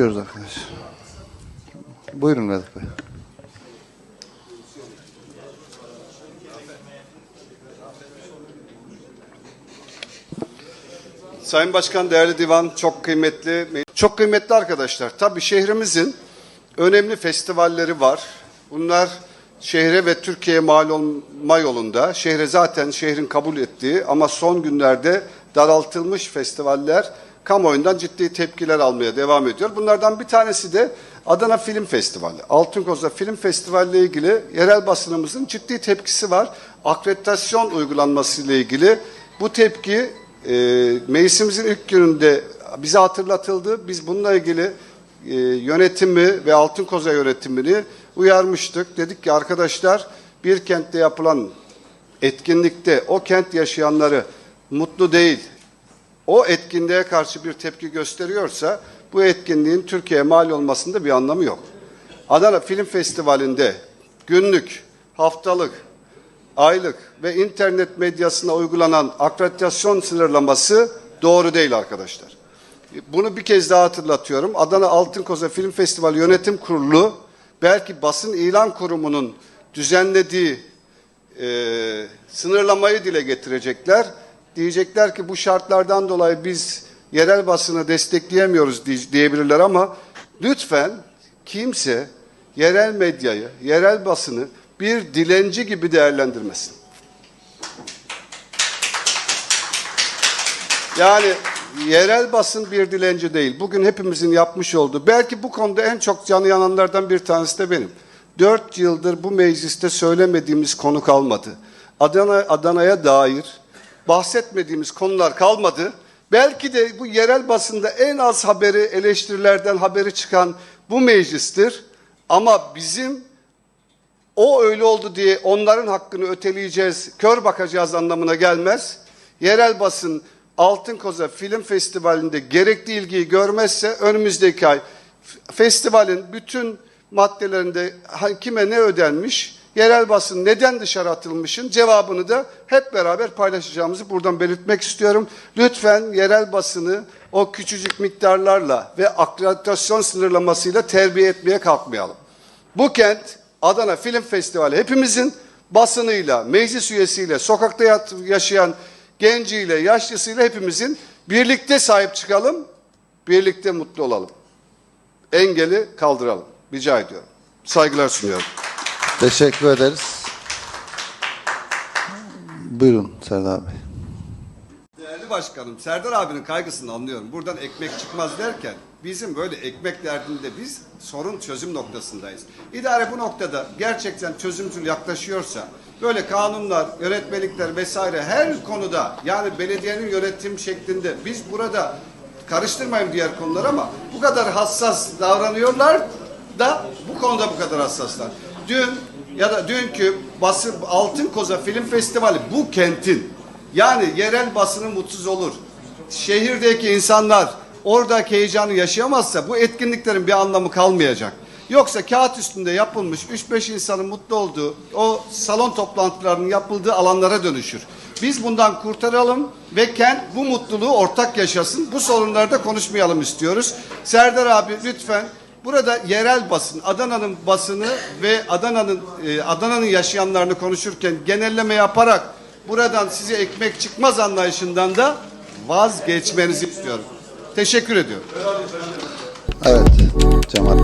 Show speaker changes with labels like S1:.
S1: Başlıyoruz arkadaşlar. Buyurun Vedat Bey.
S2: Sayın Başkan, değerli divan, çok kıymetli, çok kıymetli arkadaşlar. Tabii şehrimizin önemli festivalleri var. Bunlar şehre ve Türkiye'ye mal olma yolunda. Şehre zaten şehrin kabul ettiği ama son günlerde daraltılmış festivaller kamuoyundan ciddi tepkiler almaya devam ediyor. Bunlardan bir tanesi de Adana Film Festivali. Altınkoz'da Film Festivali ile ilgili yerel basınımızın ciddi tepkisi var. Akreditasyon uygulanması ile ilgili bu tepki e, meclisimizin ilk gününde bize hatırlatıldı. Biz bununla ilgili e, yönetimi ve Altın Koza yönetimini uyarmıştık. Dedik ki arkadaşlar bir kentte yapılan etkinlikte o kent yaşayanları mutlu değil, o etkinliğe karşı bir tepki gösteriyorsa bu etkinliğin Türkiye'ye mal olmasında bir anlamı yok. Adana Film Festivali'nde günlük, haftalık, aylık ve internet medyasına uygulanan akreditasyon sınırlaması doğru değil arkadaşlar. Bunu bir kez daha hatırlatıyorum. Adana Altın Koza Film Festivali Yönetim Kurulu belki basın ilan kurumunun düzenlediği e, sınırlamayı dile getirecekler. Diyecekler ki bu şartlardan dolayı biz yerel basını destekleyemiyoruz diye- diyebilirler ama lütfen kimse yerel medyayı, yerel basını bir dilenci gibi değerlendirmesin. Yani yerel basın bir dilenci değil. Bugün hepimizin yapmış olduğu, belki bu konuda en çok canı yananlardan bir tanesi de benim. Dört yıldır bu mecliste söylemediğimiz konu kalmadı. Adana Adana'ya dair bahsetmediğimiz konular kalmadı. Belki de bu yerel basında en az haberi, eleştirilerden haberi çıkan bu meclistir. Ama bizim o öyle oldu diye onların hakkını öteleyeceğiz, kör bakacağız anlamına gelmez. Yerel basın Altın Koza Film Festivali'nde gerekli ilgiyi görmezse önümüzdeki ay festivalin bütün maddelerinde kime ne ödenmiş, yerel basın neden dışarı atılmışın cevabını da hep beraber paylaşacağımızı buradan belirtmek istiyorum. Lütfen yerel basını o küçücük miktarlarla ve akreditasyon sınırlamasıyla terbiye etmeye kalkmayalım. Bu kent Adana Film Festivali hepimizin basınıyla, meclis üyesiyle, sokakta yaşayan genciyle, yaşlısıyla hepimizin birlikte sahip çıkalım, birlikte mutlu olalım. Engeli kaldıralım. Rica ediyorum. Saygılar sunuyorum.
S1: Teşekkür ederiz. Buyurun Serdar Bey.
S2: Değerli başkanım, Serdar abinin kaygısını anlıyorum. Buradan ekmek çıkmaz derken bizim böyle ekmek derdinde biz sorun çözüm noktasındayız. İdare bu noktada gerçekten çözümcül yaklaşıyorsa böyle kanunlar, yönetmelikler vesaire her konuda yani belediyenin yönetim şeklinde biz burada karıştırmayın diğer konular ama bu kadar hassas davranıyorlar da bu konuda bu kadar hassaslar. Dün ya da dünkü basın Altın Koza Film Festivali bu kentin yani yerel basını mutsuz olur. Şehirdeki insanlar oradaki heyecanı yaşayamazsa bu etkinliklerin bir anlamı kalmayacak. Yoksa kağıt üstünde yapılmış 3-5 insanın mutlu olduğu o salon toplantılarının yapıldığı alanlara dönüşür. Biz bundan kurtaralım ve kent bu mutluluğu ortak yaşasın. Bu sorunlarda konuşmayalım istiyoruz. Serdar abi lütfen Burada yerel basın, Adana'nın basını ve Adana'nın e, Adana'nın yaşayanlarını konuşurken genelleme yaparak buradan size ekmek çıkmaz anlayışından da vazgeçmenizi istiyorum. Teşekkür ediyorum.
S1: Evet Cemal.